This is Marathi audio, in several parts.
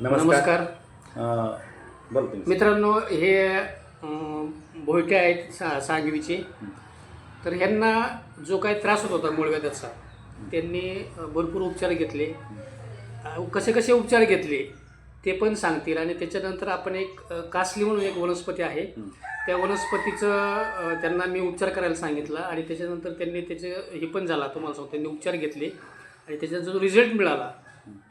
नमस्कार. मित्रांनो हे भोयटे आहेत सा सांगवीचे. तर ह्यांना जो काही त्रास होत होता मूळव्याधाचा त्यांनी भरपूर उपचार घेतले. कसे कसे उपचार घेतले ते पण सांगतील. आणि त्याच्यानंतर आपण एक कासली म्हणून एक वनस्पती आहे. त्या वनस्पतीचं त्यांना मी उपचार करायला सांगितला. आणि त्याच्यानंतर त्यांनी त्याचे हे पण झाला तुम्हाला सांगतो त्यांनी उपचार घेतले. आणि त्याचा जो रिझल्ट मिळाला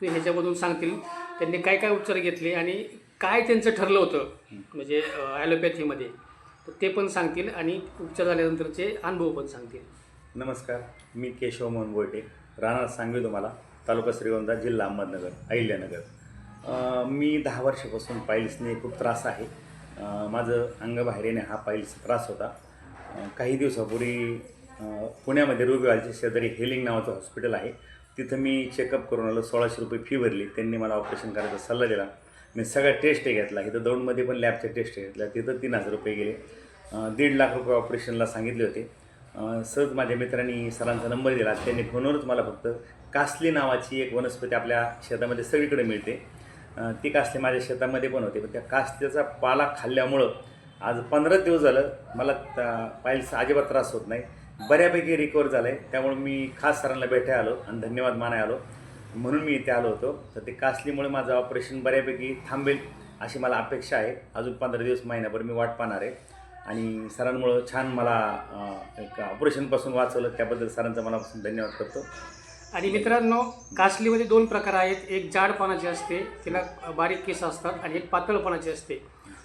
ते ह्याच्यामधून सांगतील. त्यांनी काय काय उपचार घेतले आणि काय त्यांचं ठरलं होतं म्हणजे ॲलोपॅथीमध्ये. तर ते पण सांगतील आणि उपचार झाल्यानंतरचे अनुभव पण सांगतील. नमस्कार मी केशव मोहन बोयटे राहणार सांगवी तुम्हाला तालुका श्रीगोंदा जिल्हा अहमदनगर अहिल्यानगर. मी दहा वर्षापासून पाईल्सने खूप त्रास आहे. माझं अंगबाहेर येणे हा पाईल्सचा त्रास होता. काही दिवसापूर्वी पुण्यामध्ये रुबीवालच्या शेजारी हेलिंग नावाचं हॉस्पिटल आहे. तिथं मी चेकअप करून आलो सोळाशे रुपये फी भरली. त्यांनी मला ऑपरेशन करायचा सल्ला दिला. मी सगळ्या टेस्ट घेतला इथं दौंडमध्ये पण लॅबच्या टेस्ट घेतल्या. तिथं तीन हजार रुपये गेले. दीड लाख रुपये ऑपरेशनला सांगितले होते. सहज माझ्या मित्रांनी सरांचा नंबर दिला. त्यांनी फोनवरच मला फक्त कासली नावाची एक वनस्पती आपल्या शेतामध्ये सगळीकडे मिळते. ती कासली माझ्या शेतामध्ये पण होते. पण त्या कासल्याचा पाला खाल्ल्यामुळं आज पंधरा दिवस झालं मला पाहिजे अजिबात त्रास होत नाही. बऱ्यापैकी रिकवर झालं आहे त्यामुळे मी खास सरांना भेटायला आलो आणि धन्यवाद मानाय आलो. म्हणून मी इथे आलो होतो. तर ते कासलीमुळे माझं ऑपरेशन बऱ्यापैकी थांबेल अशी मला अपेक्षा आहे. अजून पंधरा दिवस महिन्याभर मी वाट पाहणार आहे. आणि सरांमुळं छान मला एक ऑपरेशनपासून वाचवलं. त्याबद्दल सरांचा मनापासून धन्यवाद करतो. आणि मित्रांनो कासलीमध्ये दोन प्रकार आहेत. एक जाड पानाची असते तिला बारीक केस असतात आणि एक पातळ पानाची असते.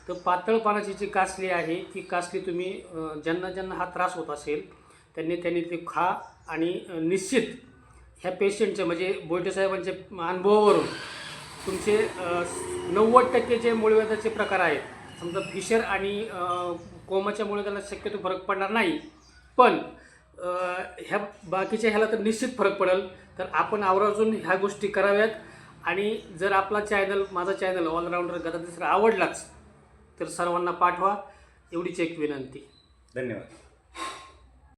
तर पातळ पानाची जी कासली आहे ती कासली तुम्ही ज्यांना ज्यांना हा त्रास होत असेल त्यांनी त्यांनी ते खा आणि निश्चित ह्या पेशंटचे म्हणजे बोलटे साहेबांच्या अनुभवावरून तुमचे नव्वद टक्के जे मूळव्याधाचे प्रकार आहेत समजा फिशर आणि कोमाच्या मुळे शक्यतो फरक पडणार नाही. पण ह्या बाकीच्या ह्याला तर निश्चित फरक पडेल. तर आपण आवर्जून ह्या गोष्टी कराव्यात. आणि जर आपला चॅनल माझा चॅनल ऑलराऊंडर गदा दुसरा आवडलाच तर सर्वांना पाठवा. एवढीच एक विनंती. धन्यवाद.